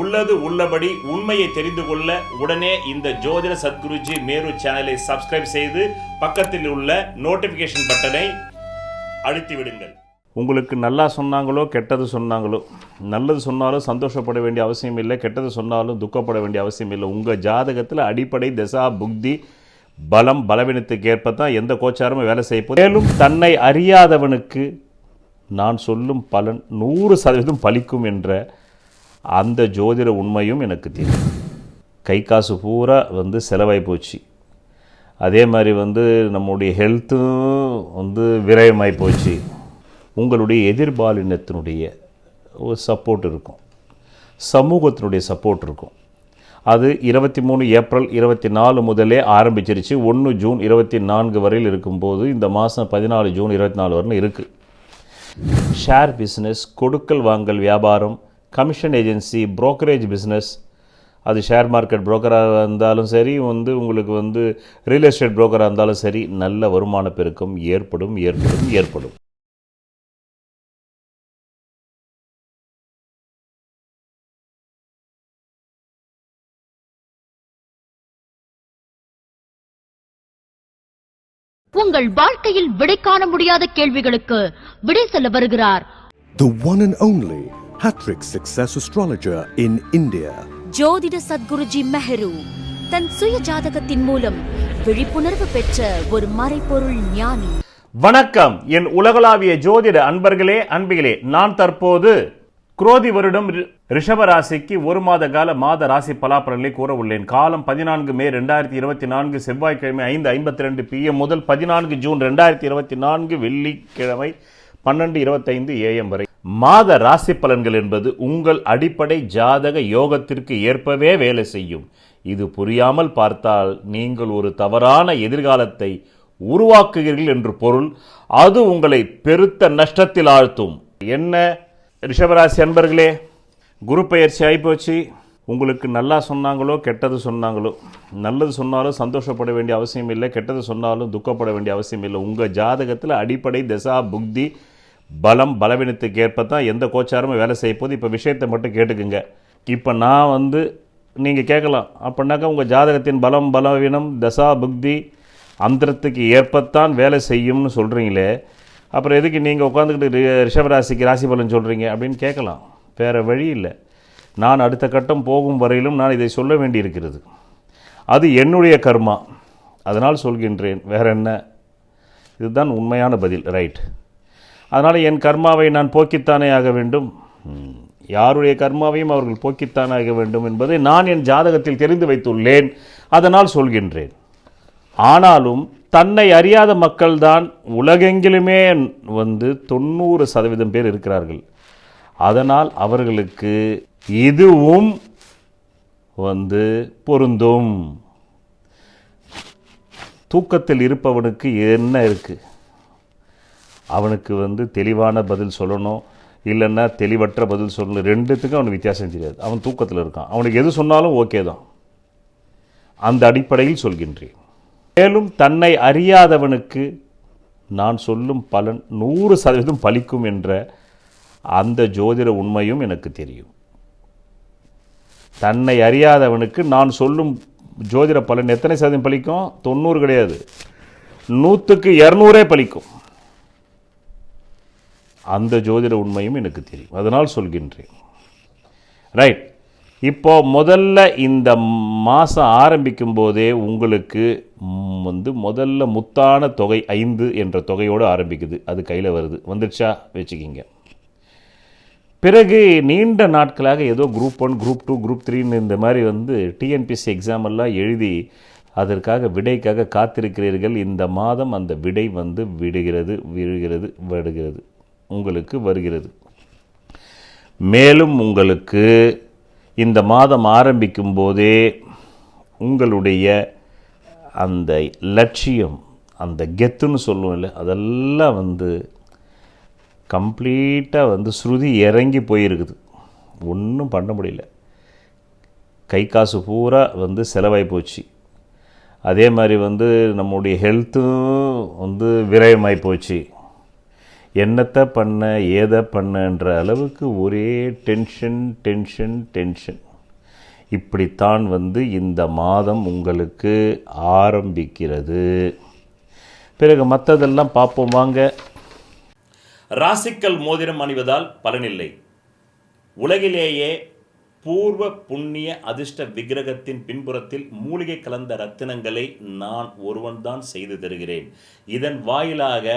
உள்ளது உள்ளபடி உண்மையை தெரிந்து கொள்ள உடனே இந்த ஜோதிட சத்குருஜி மேரு சேனலை சப்ஸ்கிரைப் செய்து பக்கத்தில் உள்ள நோட்டிஃபிகேஷன் பட்டனை அழுத்தி விடுங்கள். உங்களுக்கு நல்லா சொன்னாங்களோ கெட்டது சொன்னாங்களோ நல்லது சொன்னாலும் சந்தோஷப்பட வேண்டிய அவசியம் இல்லை கெட்டது சொன்னாலும் துக்கப்பட வேண்டிய அவசியம் இல்லை. உங்கள் ஜாதகத்தில் அடிப்படை தசா புக்தி பலம் பலவீனத்துக்கு ஏற்ப தான் எந்த கோச்சாரமும் வேலை செய்ய மேலும் தன்னை அறியாதவனுக்கு நான் சொல்லும் பலன் நூறு சதவீதம் பலிக்கும் என்ற அந்த ஜோதிட உண்மையும் எனக்கு தெரியும். கை காசு பூரா வந்து செலவாகி போச்சு. அதே மாதிரி வந்து நம்முடைய ஹெல்த்தும் வந்து விரயமாகி போச்சு. உங்களுடைய எதிர்பாலினத்தினுடைய ஒரு சப்போர்ட் இருக்கும். சமூகத்தினுடைய சப்போர்ட் இருக்கும். அது இருபத்தி மூணு ஏப்ரல் இருபத்தி நாலு முதலே ஆரம்பிச்சிருச்சு. ஒன்று ஜூன் இருபத்தி நான்கு வரையில் இருக்கும்போது இந்த மாதம் பதினாலு ஜூன் இருபத்தி நாலு வரையில் இருக்குது ஷேர் பிஸ்னஸ் கொடுக்கல் வாங்கல் வியாபாரம் கமிஷன் ஏஜென்சி brokerage பிஸ்னஸ் அது ஷேர் மார்க்கெட் புரோக்கராக இருந்தாலும் சரி வந்து உங்களுக்கு வந்து ரியல் எஸ்டேட் புரோக்கராக இருந்தாலும் சரி நல்ல வருமான பெருக்கம் ஏற்படும் ஏற்படும் ஏற்படும். உங்கள் வாழ்க்கையில் விடை காண முடியாத கேள்விகளுக்கு விடை சொல்ல வருகிறார். The one and only Hattrick Success Astrologer in India. ஜோதிட சத்குருஜி மெஹரு தன் சுய ஜாதகத்தின் மூலம் விழிப்புணர்வு பெற்ற ஒரு மறைபொருள் ஞானி. வணக்கம். என் உலகளாவிய ஜோதிட அன்பர்களே அன்பிகளே நான் தற்போது குரோதி வருடம் ரி- ரிஷப ராசிக்கு ஒரு மாத கால மாத ராசி பலாபலன்களை கூற உள்ளேன் காலம் பதினான்கு மே ரெண்டாயிரத்தி இருபத்தி நான்கு செவ்வாய்க்கிழமை ஐந்து ஐம்பத்தி ரெண்டு பிஎம் முதல் பதினான்கு ஜூன் ரெண்டாயிரத்தி இருபத்தி நான்கு வெள்ளிக்கிழமை பன்னெண்டு இருபத்தைந்து ஏஎம் வரை. மாத ராசி பலன்கள் என்பது உங்கள் அடிப்படை ஜாதக யோகத்திற்கு ஏற்பவே வேலை செய்யும். இது புரியாமல் பார்த்தால் நீங்கள் ஒரு தவறான எதிர்காலத்தை உருவாக்குகிறீர்கள் என்று பொருள். அது உங்களை பெருத்த நஷ்டத்தில் ஆழ்த்தும். என்ன? ரிஷபராசி அன்பர்களே குரு பயிற்சி ஆகிப்போச்சு. உங்களுக்கு நல்லா சொன்னாங்களோ கெட்டது சொன்னாங்களோ நல்லது சொன்னாலும் சந்தோஷப்பட வேண்டிய அவசியம் இல்லை கெட்டது சொன்னாலும் துக்கப்பட வேண்டிய அவசியம் இல்லை. உங்கள் ஜாதகத்தில் அடிப்படை தசா புக்தி பலம் பலவீனத்துக்கு ஏற்ப தான் எந்த கோச்சாரமும் வேலை செய்ய போது இப்போ விஷயத்தை மட்டும் கேட்டுக்குங்க. இப்போ நான் வந்து நீங்கள் கேட்கலாம். அப்படின்னாக்கா உங்கள் ஜாதகத்தின் பலம் பலவீனம் தசா புக்தி அந்தரத்துக்கு ஏற்பத்தான் வேலை செய்யும்னு சொல்கிறீங்களே அப்புறம் எதுக்கு நீங்கள் உட்காந்துக்கிட்டு ரி- ரிஷபராசிக்கு ராசி பலன் சொல்கிறீங்க அப்படின்னு கேட்கலாம். வேறு வழி இல்லை. நான் அடுத்த கட்டம் போகும் வரையிலும் நான் இதை சொல்ல வேண்டியிருக்கிறது. அது என்னுடைய கர்மா. அதனால் சொல்கின்றேன். வேற என்ன? இதுதான் உண்மையான பதில். ரைட். அதனால் என் கர்மாவை நான் போக்கித்தானே ஆக வேண்டும். யாருடைய கர்மாவையும் அவர்கள் போக்கித்தானே ஆக வேண்டும் என்பதை நான் என் ஜாதகத்தில் தெரிந்து வைத்துள்ளேன். அதனால் சொல்கின்றேன். ஆனாலும் தன்னை அறியாத மக்கள்தான் உலகெங்கிலுமே வந்து தொண்ணூறு சதவீதம் பேர் இருக்கிறார்கள். அதனால் அவர்களுக்கு இதுவும் வந்து பொருந்தும். தூக்கத்தில் இருப்பவனுக்கு என்ன இருக்குது அவனுக்கு வந்து தெளிவான பதில் சொல்லணும் இல்லைன்னா தெளிவற்ற பதில் சொல்லணும். ரெண்டுத்துக்கும் அவனுக்கு வித்தியாசம் தெரியாது. அவன் தூக்கத்தில் இருக்கான். அவனுக்கு எது சொன்னாலும் ஓகே தான். அந்த அடிப்படையில் சொல்கின்றேன். மேலும் தன்னை அறியாதவனுக்கு நான் சொல்லும் பலன் நூறு சதவீதம் பலிக்கும் என்ற அந்த ஜோதிட உண்மையும் எனக்கு தெரியும். தன்னை அறியாதவனுக்கு நான் சொல்லும் ஜோதிட பலன் எத்தனை சதவீதம் பலிக்கும்? தொண்ணூறு கிடையாது. நூற்றுக்கு இரநூறே பலிக்கும். அந்த ஜோதிட உண்மையும் எனக்கு தெரியும். அதனால் சொல்கின்றேன். ரைட் இப்போ முதல்ல இந்த மாதம் ஆரம்பிக்கும் போதே உங்களுக்கு வந்து முதல்ல முத்தான தொகை ஐந்து என்ற தொகையோடு ஆரம்பிக்குது. அது கையில் வருது. வந்துடுச்சா? வச்சுக்கிங்க. பிறகு நீண்ட நாட்களாக ஏதோ group one group two group த்ரீன்னு இந்த மாதிரி வந்து டிஎன்பிஎஸ்சி எக்ஸாம் எல்லாம் எழுதி அதற்காக விடைக்காக காத்திருக்கிறீர்கள். இந்த மாதம் அந்த விடை வந்து விடுகிறது விழுகிறது விடுகிறது. உங்களுக்கு வருகிறது. மேலும் உங்களுக்கு இந்த மாதம் ஆரம்பிக்கும் போதே உங்களுடைய அந்த லட்சியம் அந்த கெத்துன்னு சொல்லுவோம் இல்லை அதெல்லாம் வந்து கம்ப்ளீட்டாக வந்து ஸ்ருதி இறங்கி போயிருக்குது. ஒன்றும் பண்ண முடியல. கை காசு பூரா வந்து செலவாகி போச்சு. அதே மாதிரி வந்து நம்முடைய ஹெல்த்தும் வந்து விரயமாகி போச்சு. என்னத்தை பண்ண ஏதை பண்ணன்ற அளவுக்கு ஒரே டென்ஷன் டென்ஷன் டென்ஷன் இப்படித்தான் வந்து இந்த மாதம் உங்களுக்கு ஆரம்பிக்கிறது. பிறகு மற்றதெல்லாம் பார்ப்போம் வாங்க. ராசிக்கல் மோதிரம் அணிவதால் பலனில்லை. உலகிலேயே பூர்வ புண்ணிய அதிர்ஷ்ட விக்கிரகத்தின் பின்புறத்தில் மூலிகை கலந்த ரத்தினங்களை நான் ஒருவன்தான் செய்து தருகிறேன். இதன் வாயிலாக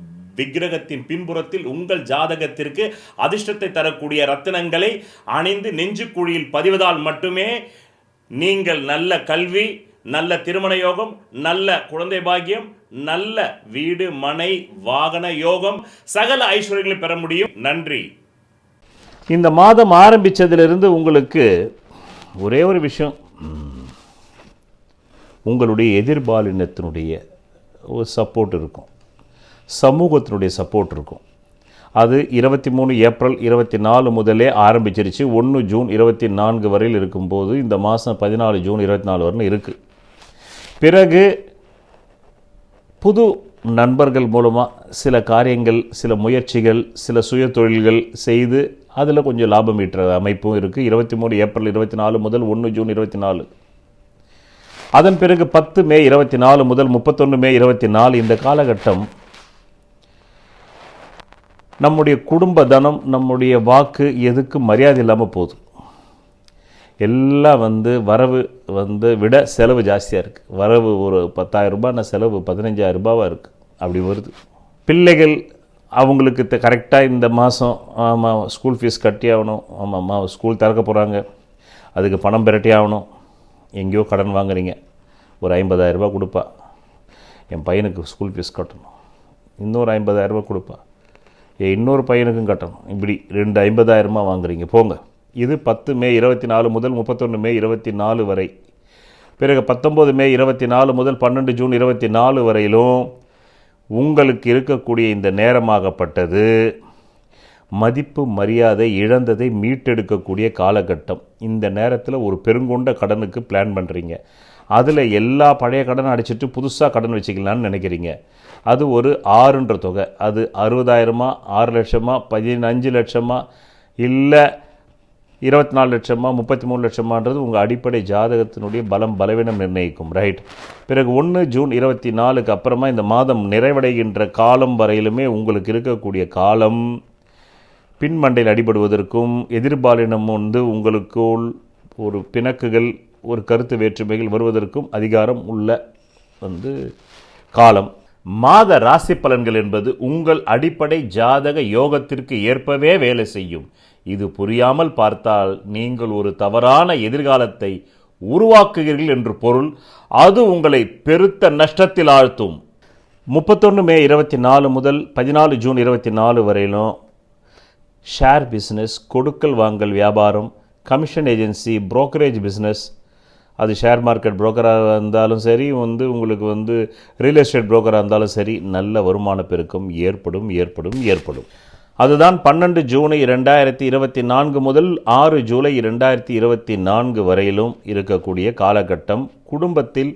விக்கிரகத்தின் பின்புறத்தில் உங்கள் ஜாதகத்திற்கு அதிர்ஷ்டத்தை தரக்கூடிய ரத்தினங்களை அணிந்து நெஞ்சுக்குழியில் பதிவதால் மட்டுமே நீங்கள் நல்ல கல்வி நல்ல திருமண யோகம் நல்ல குழந்தை பாக்கியம் நல்ல வீடு மனை வாகன யோகம் சகல ஐஸ்வர்யங்களை பெற முடியும். நன்றி. இந்த மாதம் ஆரம்பித்ததிலிருந்து உங்களுக்கு ஒரே ஒரு விஷயம். உங்களுடைய எதிர்பாலினத்தினுடைய ஒரு சப்போர்ட் இருக்கும். சமூகத்தினுடைய சப்போர்ட் இருக்கும். அது இருபத்தி மூணு ஏப்ரல் இருபத்தி நாலு முதலே ஆரம்பிச்சிருச்சு. ஒன்று ஜூன் இருபத்தி நான்கு வரையில் இருக்கும்போது இந்த மாதம் பதினாலு ஜூன் இருபத்தி நாலு வரையில் இருக்குது பிறகு புது நண்பர்கள் மூலமாக சில காரியங்கள் சில முயற்சிகள் சில சுய தொழில்கள் செய்து அதில் கொஞ்சம் லாபம் ஈட்டுற அமைப்பும் இருக்குது இருபத்தி மூணு ஏப்ரல் இருபத்தி நாலு முதல் ஒன்று ஜூன் இருபத்தி நாலு. அதன் பிறகு பத்து மே இருபத்தி நாலு முதல் முப்பத்தொன்று மே இருபத்தி நாலு இந்த காலகட்டம் நம்முடைய குடும்ப தனம் நம்முடைய வாக்கு எதுக்கு மரியாதை இல்லாமல் போகுது. எல்லாம் வந்து வரவு வந்து விட செலவு ஜாஸ்தியாக இருக்குது வரவு ஒரு பத்தாயிரம் ரூபாய்னா செலவு பதினஞ்சாயிரம் ரூபாவாக இருக்குது அப்படி வருது. பிள்ளைகள் அவங்களுக்கு கரெக்டாக இந்த மாதம் ஆமாம் ஸ்கூல் ஃபீஸ் கட்டி ஆகணும். ஆமாம்மா ஸ்கூல் திறக்க போகிறாங்க அதுக்கு பணம் பிரட்டி ஆகணும். எங்கேயோ கடன் வாங்குறீங்க. ஒரு ஐம்பதாயிரரூபா கொடுப்பா. என் பையனுக்கு ஸ்கூல் ஃபீஸ் கட்டணும். இன்னொரு ஐம்பதாயிரரூபா கொடுப்பா. இன்னொரு பையனுக்கும் கட்டணும். இப்படி ரெண்டு ஐம்பதாயிரமாக வாங்குறீங்க. போங்க. இது பத்து மே இருபத்தி நாலு முதல் முப்பத்தொன்று மே இருபத்தி நாலு வரை. பிறகு பத்தொம்போது மே இருபத்தி நாலு முதல் பன்னெண்டு ஜூன் இருபத்தி நாலு வரையிலும் உங்களுக்கு இருக்கக்கூடிய இந்த நேரமாகப்பட்டது மதிப்பு மரியாதை இழந்ததை மீட்டெடுக்கக்கூடிய காலகட்டம். இந்த நேரத்தில் ஒரு பெருங்கொண்ட கடனுக்கு பிளான் பண்ணுறீங்க அதில் எல்லா பழைய கடனை அடிச்சிட்டு புதுசாக கடன் வச்சுக்கலான்னு நினைக்கிறீங்க. அது ஒரு ஆறுன்ற தொகை. அது அறுபதாயிரமா ஆறு லட்சமா பதினஞ்சு லட்சமா இல்லை இருபத்தி நாலு லட்சமா முப்பத்தி மூணு லட்சமான்றது உங்கள் அடிப்படை ஜாதகத்தினுடைய பலம் பலவீனம் நிர்ணயிக்கும். ரைட் பிறகு ஒன்று ஜூன் இருபத்தி நாலுக்கு அப்புறமா இந்த மாதம் நிறைவடைகின்ற காலம் வரையிலுமே உங்களுக்கு இருக்கக்கூடிய காலம் பின்மண்டையில் அடிபடுவதற்கும் எதிர்பாலினம் வந்து உங்களுக்குள் ஒரு பிணக்குகள் ஒரு கருத்து வேற்றுமைகள் வருவதற்கும் அதிகாரம் உள்ள வந்து காலம். மாத ராசி பலன்கள் என்பது உங்கள் அடிப்படை ஜாதக யோகத்திற்கு ஏற்பவே வேலை செய்யும். இது புரியாமல் பார்த்தால் நீங்கள் ஒரு தவறான எதிர்காலத்தை உருவாக்குகிறீர்கள் என்று பொருள். அது உங்களை பெருத்த நஷ்டத்தில் ஆழ்த்தும். முப்பத்தொன்று மே இருபத்தி நாலு முதல் பதினாலு ஜூன் இருபத்தி நாலு வரையிலும் ஷேர் பிஸ்னஸ் கொடுக்கல் வாங்கல் வியாபாரம் கமிஷன் ஏஜென்சி புரோக்கரேஜ் பிஸ்னஸ் அது ஷேர் மார்க்கெட் புரோக்கராக இருந்தாலும் சரி வந்து உங்களுக்கு வந்து ரியல் எஸ்டேட் புரோக்கராக இருந்தாலும் சரி நல்ல வருமான பெருக்கம் ஏற்படும் ஏற்படும் ஏற்படும். அதுதான் பன்னெண்டு ஜூனை ரெண்டாயிரத்தி இருபத்தி நான்கு முதல் ஆறு ஜூலை இரண்டாயிரத்தி இருபத்தி நான்கு வரையிலும் இருக்கக்கூடிய காலகட்டம். குடும்பத்தில்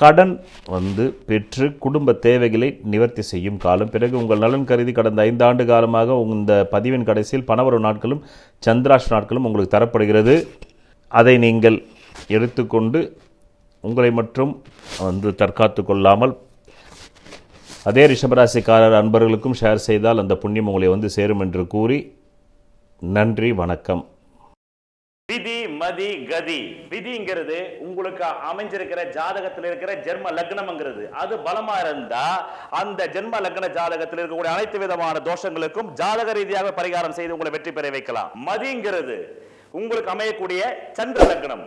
கடன் வந்து பெற்று குடும்ப தேவைகளை நிவர்த்தி செய்யும் காலம். பிறகு உங்கள் நலன் கருதி கடந்த ஐந்தாண்டு காலமாக இந்த பதிவின் கடைசியில் பணவரவு நாட்களும் சந்திராஷ் நாட்களும் உங்களுக்கு தரப்படுகிறது. அதை நீங்கள் எடுத்துக்கொண்டு உங்களை மட்டும் வந்து தற்காத்து கொள்ளாமல் அதே ரிஷபராசிக்காரர் அன்பர்களுக்கும் ஷேர் செய்தால் அந்த புண்ணியம் உங்களை வந்து சேரும் என்று கூறி நன்றி வணக்கம். விதி மதி கதி. விதிங்கிறது உங்களுக்கு அமைஞ்சிருக்கிற ஜாதகத்தில் இருக்கிற ஜென்ம லக்னம்ங்கிறது. அது பலமா இருந்தா அந்த ஜென்ம லக்ன ஜாதகத்தில் இருக்கக்கூடிய அனைத்து விதமான தோஷங்களுக்கும் ஜாதக ரீதியாக பரிகாரம் செய்து உங்களை வெற்றி பெற வைக்கலாம். மதிங்கிறது உங்களுக்கு அமையக்கூடிய சந்திர லக்னம்.